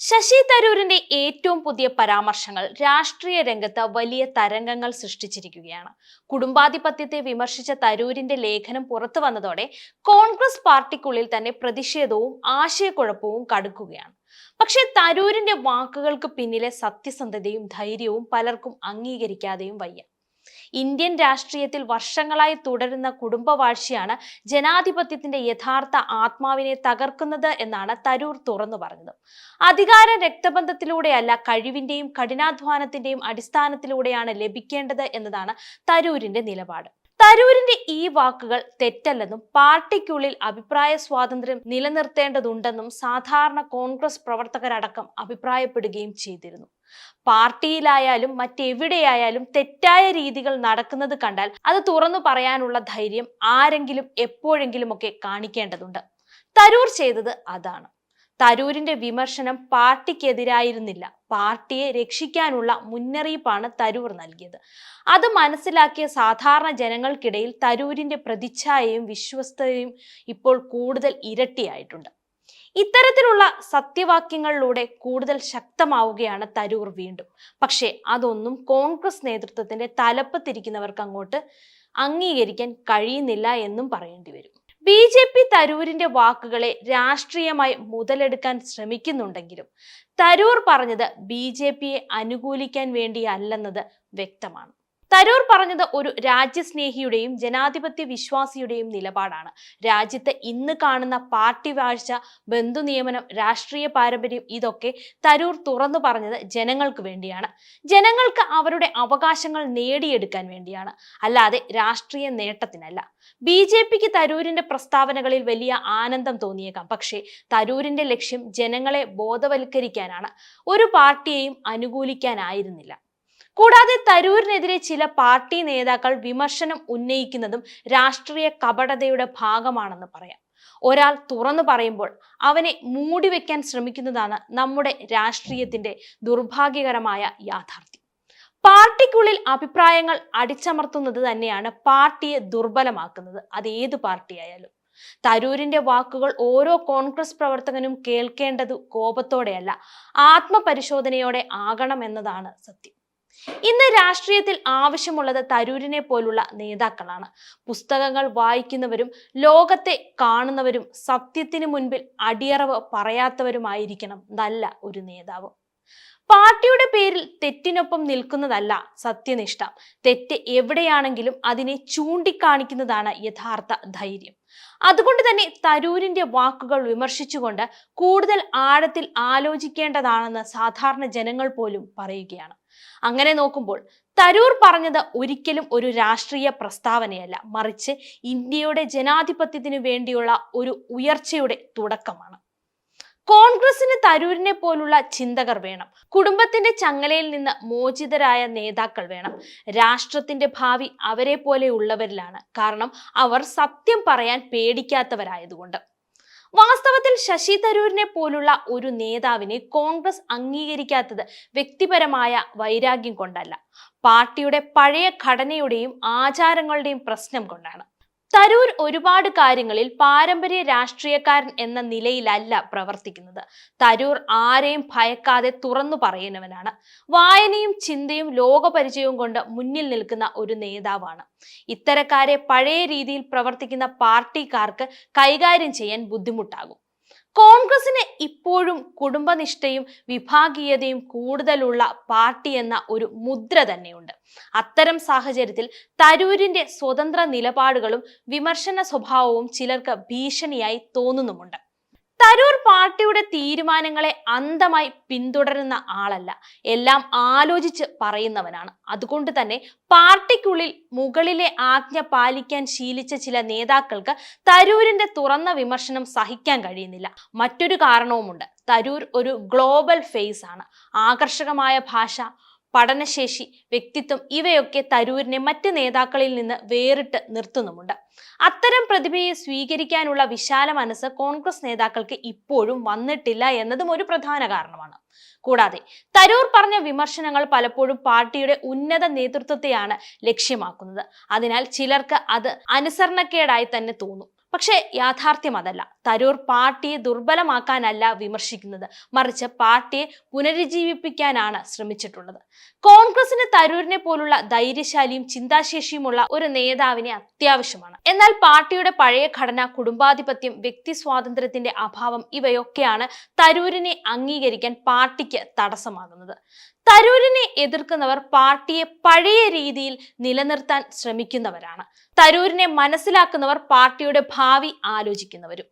ശശി തരൂരിന്റെ ഏറ്റവും പുതിയ പരാമർശങ്ങൾ രാഷ്ട്രീയ രംഗത്ത് വലിയ തരംഗങ്ങൾ സൃഷ്ടിച്ചിരിക്കുകയാണ്. കുടുംബാധിപത്യത്തെ വിമർശിച്ച തരൂരിന്റെ ലേഖനം പുറത്തു വന്നതോടെ കോൺഗ്രസ് പാർട്ടിക്കുള്ളിൽ തന്നെ പ്രതിഷേധവും ആശയക്കുഴപ്പവും കടുക്കുകയാണ്. പക്ഷേ തരൂരിന്റെ വാക്കുകൾക്ക് പിന്നിലെ സത്യസന്ധതയും ധൈര്യവും പലർക്കും അംഗീകരിക്കാതെയും വയ്യ. ഇന്ത്യൻ രാഷ്ട്രീയത്തിൽ വർഷങ്ങളായി തുടരുന്ന കുടുംബവാഴ്ചയാണ് ജനാധിപത്യത്തിന്റെ യഥാർത്ഥ ആത്മാവിനെ തകർക്കുന്നത് എന്നാണ് തരൂർ തുറന്നു പറഞ്ഞത്. അധികാര രക്തബന്ധത്തിലൂടെയല്ല കഴിവിന്റെയും കഠിനാധ്വാനത്തിന്റെയും അടിസ്ഥാനത്തിലൂടെയാണ് ലഭിക്കേണ്ടത് എന്നതാണ് തരൂരിന്റെ നിലപാട്. തരൂരിന്റെ ഈ വാക്കുകൾ തെറ്റല്ലെന്നും പാർട്ടിക്കുള്ളിൽ അഭിപ്രായ സ്വാതന്ത്ര്യം നിലനിർത്തേണ്ടതുണ്ടെന്നും സാധാരണ കോൺഗ്രസ് പ്രവർത്തകരടക്കം അഭിപ്രായപ്പെടുകയും ചെയ്തിരുന്നു. പാർട്ടിയിലായാലും മറ്റെവിടെയായാലും തെറ്റായ രീതികൾ നടക്കുന്നത് കണ്ടാൽ അത് തുറന്നു പറയാനുള്ള ധൈര്യം ആരെങ്കിലും എപ്പോഴെങ്കിലുമൊക്കെ കാണിക്കേണ്ടതുണ്ട്. തരൂർ ചെയ്തത് അതാണ്. തരൂരിന്റെ വിമർശനം പാർട്ടിക്കെതിരായിരുന്നില്ല. പാർട്ടിയെ രക്ഷിക്കാനുള്ള മുന്നറിയിപ്പാണ് തരൂർ നൽകിയത്. അത് മനസ്സിലാക്കിയ സാധാരണ ജനങ്ങൾക്കിടയിൽ തരൂരിന്റെ പ്രതിച്ഛായയും വിശ്വസ്തയും ഇപ്പോൾ കൂടുതൽ ഇരട്ടിയായിട്ടുണ്ട്. ഇത്തരത്തിലുള്ള സത്യവാക്യങ്ങളിലൂടെ കൂടുതൽ ശക്തമാവുകയാണ് തരൂർ വീണ്ടും. പക്ഷേ അതൊന്നും കോൺഗ്രസ് നേതൃത്വത്തിന്റെ തലപ്പത്തിരിക്കുന്നവർക്ക് അങ്ങോട്ട് അംഗീകരിക്കാൻ കഴിയുന്നില്ല എന്നും പറയേണ്ടി വരും ബി ജെ പി തരൂരിന്റെ വാക്കുകളെ രാഷ്ട്രീയമായി മുതലെടുക്കാൻ ശ്രമിക്കുന്നുണ്ടെങ്കിലും തരൂർ പറഞ്ഞത് ബി ജെ പിയെ അനുകൂലിക്കാൻ വേണ്ടിയല്ലെന്നത് വ്യക്തമാണ്. തരൂർ പറഞ്ഞത് ഒരു രാജ്യസ്നേഹിയുടെയും ജനാധിപത്യ വിശ്വാസിയുടെയും നിലപാടാണ്. രാജ്യത്ത് ഇന്ന് കാണുന്ന പാർട്ടി വാഴ്ച ബന്ധുനിയമനം രാഷ്ട്രീയ പാരമ്പര്യം ഇതൊക്കെ തരൂർ തുറന്നു പറഞ്ഞത് ജനങ്ങൾക്ക് വേണ്ടിയാണ്. ജനങ്ങൾക്ക് അവരുടെ അവകാശങ്ങൾ നേടിയെടുക്കാൻ വേണ്ടിയാണ്. അല്ലാതെ രാഷ്ട്രീയ നേട്ടത്തിനല്ല. ബി ജെ പിക്ക് തരൂരിന്റെ പ്രസ്താവനകളിൽ വലിയ ആനന്ദം തോന്നിയേക്കാം. പക്ഷേ തരൂരിന്റെ ലക്ഷ്യം ജനങ്ങളെ ബോധവൽക്കരിക്കാനാണ്. ഒരു പാർട്ടിയെയും അനുകൂലിക്കാനായിരുന്നില്ല. കൂടാതെ തരൂരിനെതിരെ ചില പാർട്ടി നേതാക്കൾ വിമർശനം ഉന്നയിക്കുന്നതും രാഷ്ട്രീയ കപടതയുടെ ഭാഗമാണെന്ന് പറയാം. ഒരാൾ തുറന്നു പറയുമ്പോൾ അവനെ മൂടിവെക്കാൻ ശ്രമിക്കുന്നതാണ് നമ്മുടെ രാഷ്ട്രീയത്തിന്റെ ദുർഭാഗ്യകരമായ യാഥാർത്ഥ്യം. പാർട്ടിക്കുള്ളിൽ അഭിപ്രായങ്ങൾ അടിച്ചമർത്തുന്നത് തന്നെയാണ് പാർട്ടിയെ ദുർബലമാക്കുന്നത്. അത് ഏത് പാർട്ടിയായാലും. തരൂരിന്റെ വാക്കുകൾ ഓരോ കോൺഗ്രസ് പ്രവർത്തകനും കേൾക്കേണ്ടത് കോപത്തോടെയല്ല ആത്മപരിശോധനയോടെ ആകണം എന്നതാണ് സത്യം. ഇന്ന് രാഷ്ട്രീയത്തിൽ ആവശ്യമുള്ളത് തരൂരിനെ പോലുള്ള നേതാക്കളാണ്. പുസ്തകങ്ങൾ വായിക്കുന്നവരും ലോകത്തെ കാണുന്നവരും സത്യത്തിന് മുൻപിൽ അടിയറവ് പറയാത്തവരുമായിരിക്കണം നല്ല ഒരു നേതാവ്. പാർട്ടിയുടെ പേരിൽ തെറ്റിനൊപ്പം നിൽക്കുന്നതല്ല സത്യനിഷ്ഠ. തെറ്റ് എവിടെയാണെങ്കിലും അതിനെ ചൂണ്ടിക്കാണിക്കുന്നതാണ് യഥാർത്ഥ ധൈര്യം. അതുകൊണ്ട് തന്നെ തരൂരിന്റെ വാക്കുകൾ വിമർശിച്ചുകൊണ്ട് കൂടുതൽ ആഴത്തിൽ ആലോചിക്കേണ്ടതാണെന്ന് സാധാരണ ജനങ്ങൾ പോലും പറയുകയാണ്. അങ്ങനെ നോക്കുമ്പോൾ തരൂർ പറഞ്ഞത് ഒരിക്കലും ഒരു രാഷ്ട്രീയ പ്രസ്താവനയല്ല. മറിച്ച് ഇന്ത്യയുടെ ജനാധിപത്യത്തിനു വേണ്ടിയുള്ള ഒരു ഉയർച്ചയുടെ തുടക്കമാണ്. കോൺഗ്രസിന് തരൂരിനെ പോലുള്ള ചിന്തകർ വേണം. കുടുംബത്തിന്റെ ചങ്ങലയിൽ നിന്ന് മോചിതരായ നേതാക്കൾ വേണം. രാഷ്ട്രത്തിന്റെ ഭാവി അവരെ പോലെയുള്ളവരിലാണ് കാരണം അവർ സത്യം പറയാൻ പേടിക്കാത്തവരായതുകൊണ്ട്. വാസ്തവത്തിൽ ശശി തരൂരിനെ പോലുള്ള ഒരു നേതാവിനെ കോൺഗ്രസ് അംഗീകരിക്കാത്തത് വ്യക്തിപരമായ വൈരാഗ്യം കൊണ്ടല്ല. പാർട്ടിയുടെ പഴയ ഘടനയുടെയും ആചാരങ്ങളുടെയും പ്രശ്നം കൊണ്ടാണ്. തരൂർ ഒരുപാട് കാര്യങ്ങളിൽ പാരമ്പര്യ രാഷ്ട്രീയക്കാരൻ എന്ന നിലയിലല്ല പ്രവർത്തിക്കുന്നത്. തരൂർ ആരെയും ഭയക്കാതെ തുറന്നു പറയുന്നവനാണ് വായനയും ചിന്തയും ലോകപരിചയവും കൊണ്ട് മുന്നിൽ നിൽക്കുന്ന ഒരു നേതാവാണ്. ഇത്തരക്കാരെ പഴയ രീതിയിൽ പ്രവർത്തിക്കുന്ന പാർട്ടിക്കാർക്ക് കൈകാര്യം ചെയ്യാൻ ബുദ്ധിമുട്ടാകും. കോൺഗ്രസിന് ഇപ്പോഴും കുടുംബനിഷ്ഠയും വിഭാഗീയതയും കൂടുതലുള്ള പാർട്ടി എന്ന ഒരു മുദ്ര തന്നെയുണ്ട്. അത്തരം സാഹചര്യത്തിൽ തരൂരിന്റെ സ്വതന്ത്ര നിലപാടുകളും വിമർശന സ്വഭാവവും ചിലർക്ക് ഭീഷണിയായി തോന്നുന്നുമുണ്ട്. തരൂർ പാർട്ടിയുടെ തീരുമാനങ്ങളെ അന്ധമായി പിന്തുടരുന്ന ആളല്ല. എല്ലാം ആലോചിച്ച് പറയുന്നവനാണ്. അതുകൊണ്ട് തന്നെ പാർട്ടിക്കുള്ളിൽ മുകളിലെ ആജ്ഞ പാലിക്കാൻ ശീലിച്ച ചില നേതാക്കൾക്ക് തരൂരിന്റെ തുറന്ന വിമർശനം സഹിക്കാൻ കഴിയുന്നില്ല. മറ്റൊരു കാരണവുമുണ്ട്. തരൂർ ഒരു ഗ്ലോബൽ ഫേസ് ആണ് ആകർഷകമായ ഭാഷ പഠനശേഷി വ്യക്തിത്വം ഇവയൊക്കെ തരൂരിനെ മറ്റ് നേതാക്കളിൽ നിന്ന് വേറിട്ട് നിർത്തുന്നുമുണ്ട്. അത്തരം പ്രതിഭയെ സ്വീകരിക്കാനുള്ള വിശാല മനസ്സ് കോൺഗ്രസ് നേതാക്കൾക്ക് ഇപ്പോഴും വന്നിട്ടില്ല എന്നതും ഒരു പ്രധാന കാരണമാണ്. കൂടാതെ തരൂർ പറഞ്ഞ വിമർശനങ്ങൾ പലപ്പോഴും പാർട്ടിയുടെ ഉന്നത നേതൃത്വത്തെയാണ് ലക്ഷ്യമാക്കുന്നത്. അതിനാൽ ചിലർക്ക് അത് അനുസരണക്കേടായി തന്നെ തോന്നും. പക്ഷേ യാഥാർത്ഥ്യം അതല്ല. തരൂർ പാർട്ടിയെ ദുർബലമാക്കാനല്ല വിമർശിക്കുന്നത്. മറിച്ച് പാർട്ടിയെ പുനരുജ്ജീവിപ്പിക്കാനാണ് ശ്രമിച്ചിട്ടുള്ളത്. കോൺഗ്രസിന് തരൂരിനെ പോലുള്ള ധൈര്യശാലിയും ചിന്താശേഷിയുമുള്ള ഒരു നേതാവിനെ അത്യാവശ്യമാണ്. എന്നാൽ പാർട്ടിയുടെ പഴയ ഘടന കുടുംബാധിപത്യം വ്യക്തി സ്വാതന്ത്ര്യത്തിന്റെ അഭാവം ഇവയൊക്കെയാണ് തരൂരിനെ അംഗീകരിക്കാൻ പാർട്ടിക്ക് തടസ്സമാകുന്നത്. തരൂരിനെ എതിർക്കുന്നവർ പാർട്ടിയെ പഴയ രീതിയിൽ നിലനിർത്താൻ ശ്രമിക്കുന്നവരാണ്. തരൂരിനെ മനസ്സിലാക്കുന്നവർ പാർട്ടിയുടെ ഭാവി ആലോചിക്കുന്നവരും.